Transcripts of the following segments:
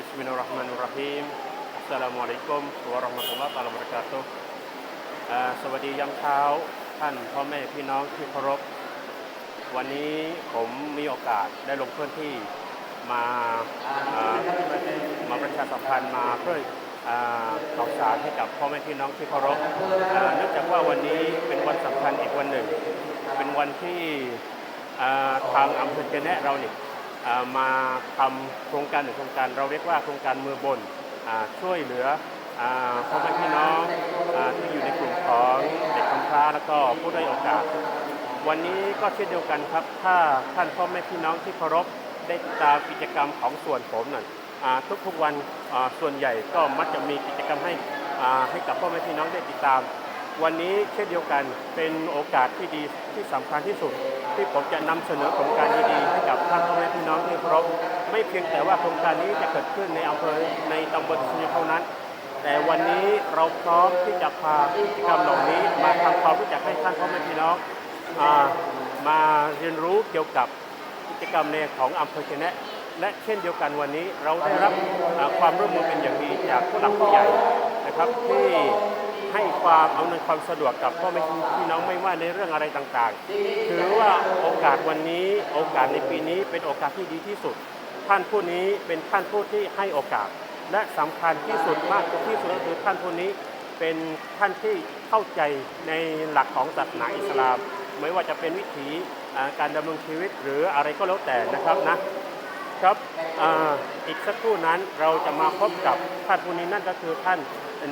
Bismillahirrahmanirrahim Assalamualaikum warahmatullahi wabarakatuh สวัสดียามเช้าท่านพ่อแม่พี่น้องที่เคารพ วันนี้ผมมีโอกาสได้ลงพื้นที่มาามาประชาสัมพันธ์มาเพื่ออ่าข่าวสารให้กับพ่อแม่พี่น้องที่เคารพเนื่องจากว่าวันนี้เป็นวันสำคัญอีกวันหนึ่ง เป็นวันที่ทางอำเภอเจแนะเราเนี่ย มาทำโครงการหนึ่งโครงการเราเรียกว่าโครงการมือบนอช่วยเหลือพ่อแม่พี่น้องอที่อยู่ในกลุ่มของเด็กกำพร้าแล้วก็ผู้ด้อยโอกาส วันนี้ก็เช่นเดียวกันครับ ถ้าท่านพ่อแม่พี่น้องที่เคารพได้ติดตามกิจกรรมของส่วนผมนั่นอ่าทุกๆวันส่วนใหญ่ก็มักจะมีกิจกรรมให้ให้กับพ่อแม่พี่น้องได้ติดตาม วันนี้เช่นเดียวกันเป็นโอกาสที่ดีที่สำคัญที่สุด ที่ผมจะนำเสนอโครงการดีๆให้กับท่านพ่อแม่พี่น้องที่เคารพไม่เพียงแต่ว่าโครงการนี้จะเกิดขึ้นในอำเภอในตำบลสุนีเท่านั้น แต่วันนี้เราพร้อมที่จะพากิจกรรมเหล่านี้มาทำความรู้จักให้ท่านพ่อแม่พี่น้องอมาเรียนรู้เกี่ยวกับกิจกรรมในของอำเภอเชนะและเช่นเดียวกันวันนี้เราได้รับความร่วมมือเป็นอย่างดีจากผู้หลักผู้ใหญ่นะครับที่ ให้ความอำนวยความสะดวกกับพ่อแม่พี่น้องไม่ว่าในเรื่องอะไรต่างๆ ถือว่าโอกาสวันนี้โอกาสในปีนี้เป็นโอกาสที่ดีที่สุด ท่านผู้นี้เป็นท่านผู้ที่ให้โอกาส และสำคัญที่สุดมากที่สุดก็คือท่านผู้นี้เป็นท่านที่เข้าใจในหลักของศาสนาอิสลาม ไม่ว่าจะเป็นวิถีการดำรงชีวิตหรืออะไรก็แล้วแต่นะครับนะ ครับอาอีกสักครู่นั้นเราจะมาพบกับท่านผู้นี้นั่นก็คือท่าน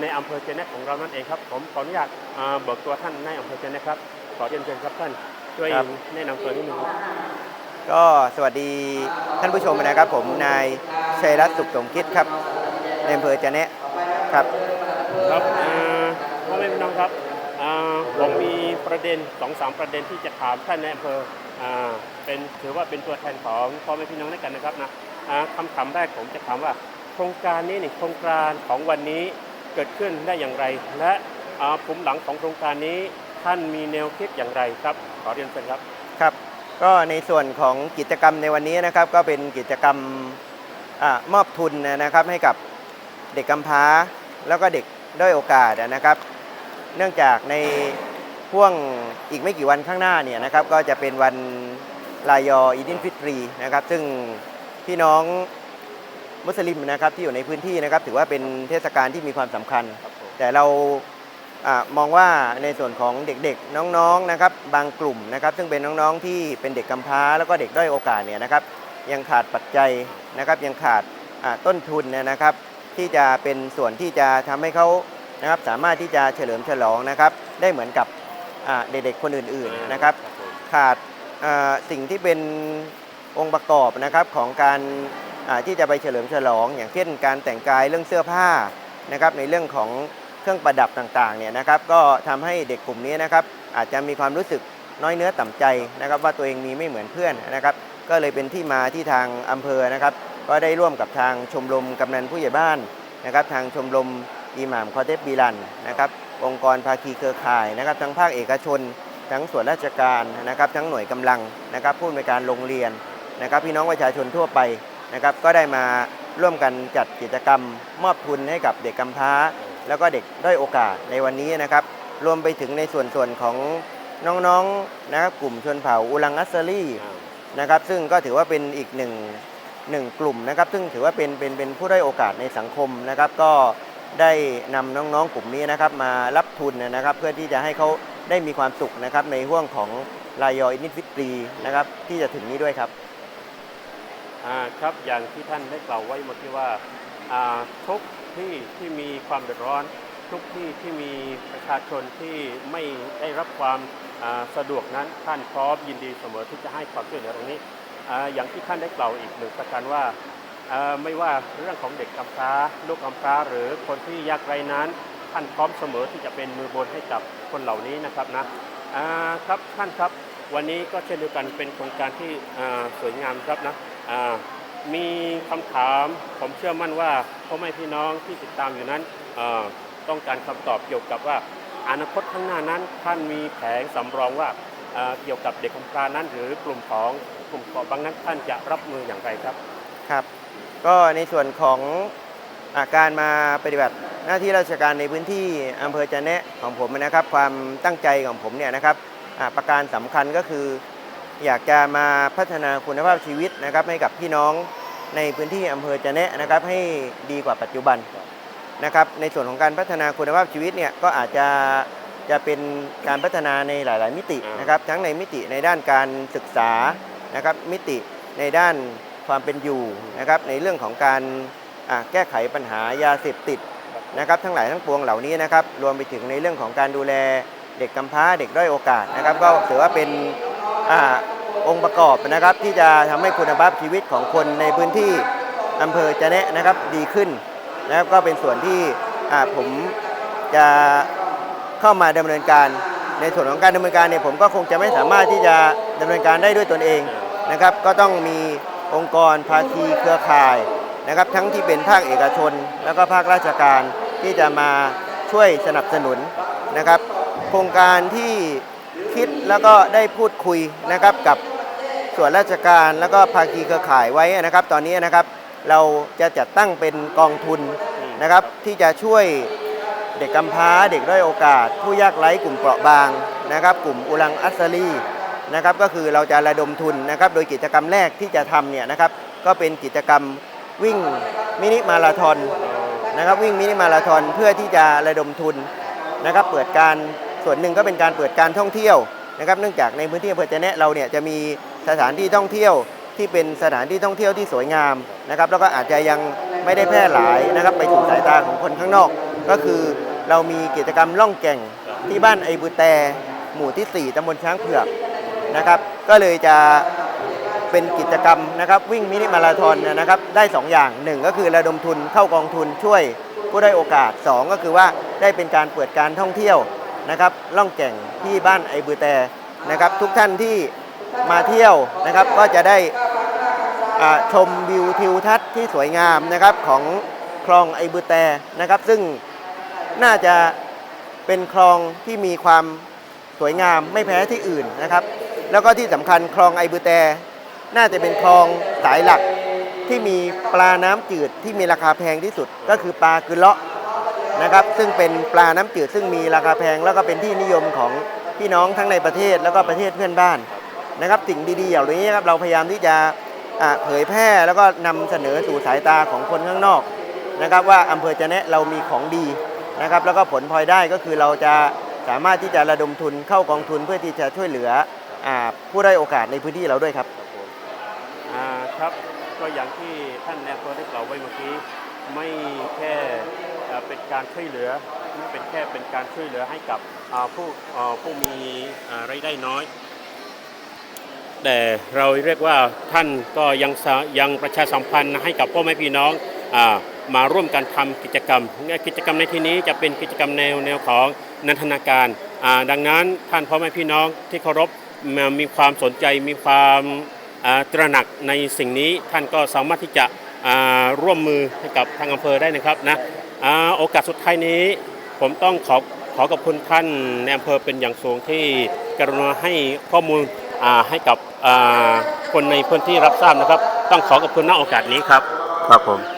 ในอำเภอเจเนตของเรานั่นเองครับ ผมขออนุญาตอ่าเบิกตัวท่านในอำเภอเจเนตครับขอเรียนเชิญครับท่านช่วยครับ แนะนำตัวนิดนึงครับก็สวัสดีท่านผู้ชมนะครับ ผมนายชัยรัตน์สุขสมคิดครับในอำเภอจะเนะครับ ครับเอ่อพ่อแม่พี่น้องครับเอ่อผมมีประเด็นสองสามประเด็นที่จะถามท่านในอำเภอ อ่าเป็นถือว่าเป็นตัวแทนของพ่อแม่พี่น้องด้วยกันนะครับนะอ่าคำถามแรกผมจะถามว่าโครงการนี้นี่โครงการของวันนี้เกิดขึ้นได้อย่างไร และอ่าภูมิหลังของโครงการนี้ท่านมีแนวคิดอย่างไรครับ ขอเรียนเชิญครับ ครับ ก็ในส่วนของกิจกรรมในวันนี้นะครับ ก็เป็นกิจกรรมอามอบทุนนะครับให้กับเด็กกำพร้า แล้วก็เด็กด้อยโอกาสนะครับ เนื่องจากใน พ่วงอีกไม่กี่วันข้างหน้าเนี่ยนะครับก็จะเป็นวันลายออีดินฟิตรีนะครับ ซึ่งพี่น้องมุสลิมนะครับที่อยู่ในพื้นที่นะครับ ถือว่าเป็นเทศกาลที่มีความสำคัญครับผมแต่เราอามองว่าในส่วนของเด็กๆน้องๆนะครับ บางกลุ่มนะครับ ซึ่งเป็นน้องๆที่เป็นเด็กกำพร้า แล้วก็เด็กด้อยโอกาสเนี่ยนะครับ ยังขาดปัจจัยนะครับ ยังขาดอ่าต้นทุนเนยนะครับ ที่จะเป็นส่วนที่จะทำให้เขานะครับ สามารถที่จะเฉลิมฉลองนะครับ ได้เหมือนกับอ่า เด็กๆคนอื่นๆนะครับผมขาดอ่าสิ่งที่เป็นองค์ประกอบนะครับของการอ่าที่จะไปเฉลิมฉลอง อย่างเช่นการแต่งกายเรื่องเสื้อผ้านะครับในเรื่องของเครื่องประดับต่างๆเนี่ยนะครับก็ทำให้เด็กกลุ่มนี้นะครับอาจจะมีความรู้สึกน้อยเนื้อต่ำใจนะครับว่าตัวเองมีไม่เหมือนเพื่อนนะครับ ก็เลยเป็นที่มาที่ทางอำเภอนะครับ ก็ได้ร่วมกับทางชมรมกำนันผู้ใหญ่บ้านนะครับ ทางชมรมอิหม่ามคอเทปบีรันนะครับ องค์กรภาคีเครือข่ายนะครับ ทั้งภาคเอกชน ทั้งส่วนราชการนะครับ ทั้งหน่วยกำลังนะครับ ผู้อำนวยการโรงเรียนนะครับ พี่น้องประชาชนทั่วไปนะครับ ก็ได้มาร่วมกันจัดกิจกรรม มอบทุนให้กับเด็กกำพร้า แล้วก็เด็กด้อยโอกาสในวันนี้นะครับ รวมไปถึงในส่วนส่วนของน้องๆนะครับกลุ่มชนเผ่าอุลังอัสซารีอ่านะครับ ซึ่งก็ถือว่าเป็นอีกหนึ่งหนึ่งกลุ่มนะครับ ซึ่งถือว่าเป็นเป็นเป็นผู้ได้โอกาสในสังคมนะครับ ก็ ได้นำน้องๆกลุ่มนี้นะครับมารับทุนนะครับ เพื่อที่จะให้เขาได้มีความสุขนะครับในห่วงของรายออินิฟิตรีนะครับที่จะถึงนี้ด้วยครับครับอย่างที่ท่านได้กล่าวไว้เมื่อกี้ว่าทุกที่ที่มีความเดือดร้อน ทุกที่ที่มีประชาชนที่ไม่ได้รับความสะดวกนั้นท่านพร้อมยินดีเสมอที่จะให้ความช่วยเหลือตรงนี้ออย่างที่ท่านได้กล่าวอีกหนึ่งประการว่า ไม่ว่าเรื่องของเด็กกำพร้าลูกกำพร้าหรือคนที่ยากไร้นั้นท่านพร้อมเสมอที่จะเป็นมือบนให้กับคนเหล่านี้นะครับนะครับท่านครับวันนี้ก็เช่นเดียวกันเป็นโครงการที่สวยงามครับนะมีคำถามผมเชื่อมั่นว่าพ่อแม่พี่น้องที่ติดตามอยู่นั้นต้องการคำตอบเกี่ยวกับว่าอนาคตข้างหน้านั้นท่านมีแผนสำรองว่าเอ่อเกี่ยวกับเด็กกำพร้านั้น หรือกลุ่มของกลุ่มเปราะบางนั้นท่านจะรับมืออย่างไรครับ ครับ ก็ในส่วนของอาการมาปฏิบัติหน้าที่ราชการในพื้นที่อำเภอจะแนะของผมนะครับ ความตั้งใจของผมเนี่ยนะครับประการสำคัญก็คือ อยากจะมาพัฒนาคุณภาพชีวิตนะครับ ให้กับพี่น้องในพื้นที่อำเภอจะแนะนะครับ ให้ดีกว่าปัจจุบันนะครับ ในส่วนของการพัฒนาคุณภาพชีวิตเนี่ยก็อาจจะจะเป็นการพัฒนาในหลาย ๆ มิตินะครับ ทั้งในมิติในด้านการศึกษานะครับมิติในด้าน ความเป็นอยู่นะครับในเรื่องของการแก้ไขปัญหายาเสพติดนะครับทั้งหลายทั้งปวงเหล่านี้นะครับรวมไปถึงในเรื่องของการดูแลเด็กกำพร้าเด็กด้อยโอกาสนะครับ ก็ถือว่าเป็นอองค์ประกอบนะครับ ที่จะทำให้คุณภาพชีวิตของคนในพื้นที่อำเภอจะแนะนะครับดีขึ้นนะครับก็เป็นส่วนที่ผมจะเข้ามาดำเนินการ ในส่วนของการดำเนินการเนี่ยผมก็คงจะไม่สามารถที่จะดำเนินการได้ด้วยตนเองนะครับ ก็ต้องมี องค์กรภาคีเครือข่ายนะครับ ทั้งที่เป็นภาคเอกชน แล้วก็ภาคราชการที่จะมาช่วยสนับสนุนนะครับ โครงการที่คิดแล้วก็ได้พูดคุยนะครับกับส่วนราชการแล้วก็ภาคีเครือข่ายไว้นะครับ ตอนนี้นะครับเราจะจัดตั้งเป็นกองทุนนะครับ ที่จะช่วยเด็กกำพร้า เด็กด้อยโอกาส ผู้ยากไร้กลุ่มเปราะบางนะครับ กลุ่มอุลังอัสซารี นะครับก็คือเราจะระดมทุนนะครับโดยกิจกรรมแรกที่จะทำเนี่ยนะครับก็เป็นกิจกรรมวิ่งมินิมาราธอนนะครับวิ่งมินิมาราธอนเพื่อที่จะระดมทุนนะครับเปิดการส่วนหนึ่งก็เป็นการเปิดการท่องเที่ยวนะครับเนื่องจากในพื้นที่อำเภอจะแนะเราเนี่ยจะมีสถานที่ท่องเที่ยวที่เป็นสถานที่ท่องเที่ยวที่สวยงามนะครับแล้วก็อาจจะยังไม่ได้แพร่หลายนะครับไปสู่สายตาของคนข้างนอก ก็คือเรามีกิจกรรมล่องแก่งที่บ้านไอบูแตหมู่ที่ 4ตำบลช้างเผือก นะครับ ก็เลยจะเป็นกิจกรรมนะครับวิ่งมินิมาราธอนนะครับได้ 2 อย่าง 1 ก็คือระดมทุนเข้ากองทุนช่วยผู้ได้โอกาส 2 ก็คือว่าได้เป็นการเปิดการท่องเที่ยวนะครับล่องแก่งที่บ้านไอบือแต่นะครับ ทุกท่านที่มาเที่ยวนะครับก็จะได้ชมวิวทิวทัศน์ที่สวยงามนะครับของคลองไอบือแต่นะครับ ซึ่งน่าจะเป็นคลองที่มีความสวยงามไม่แพ้ที่อื่นนะครับ แล้วก็ที่สำคัญคลองไอบือแต น่าจะเป็นคลองสายหลักที่มีปลาน้ำจืดที่มีราคาแพงที่สุด ก็คือปลากือเลาะนะครับ ซึ่งเป็นปลาน้ำจืดซึ่งมีราคาแพงแล้วก็เป็นที่นิยมของพี่น้องทั้งในประเทศแล้วก็ประเทศเพื่อนบ้านนะครับ สิ่งดีๆอย่างนี้ครับเราพยายามที่จะเผยแพร่แล้วก็นำเสนอสู่สายตาของคนข้างนอกนะครับ ว่าอำเภอจะแนะเรามีของดีนะครับ แล้วก็ผลพลอยได้ก็คือเราจะสามารถที่จะระดมทุนเข้ากองทุนเพื่อที่จะช่วยเหลือ อาผู้ได้โอกาสในพื้นที่เราด้วยครับอ่าครับก็อย่างที่ท่านแนวตัวได้กล่าวไว้เมื่อกี้ไม่แค่เอ่อเป็นการช่วยเหลือไม่เป็นแค่เป็นการช่วยเหลือให้กับอ่าผู้อ่าผู้มีอ่ารายได้น้อย แต่เราเรียกว่าท่านก็ยังสะยังประชาสัมพันธ์ให้กับพ่อแม่พี่น้องอามาร่วมกันทำกิจกรรมกิจกรรมในที่นี้จะเป็นกิจกรรมแนวแนวของนันทนาการอ่าดังนั้นท่านพ่อแม่พี่น้องที่เคารพ มามีความสนใจมีความตระหนักในสิ่งนี้ท่านก็สามารถที่จะร่วมมือให้กับทางอำเภอได้นะครับนะโอกาสสุดท้ายนี้ ผมต้องขอขอขอบคุณท่านในอำเภอเป็นอย่างสูงที่กรุณาให้ข้อมูลให้กับคนในพื้นที่รับทราบนะครับ ต้องขอขอบคุณณโอกาสนี้ครับ ครับผม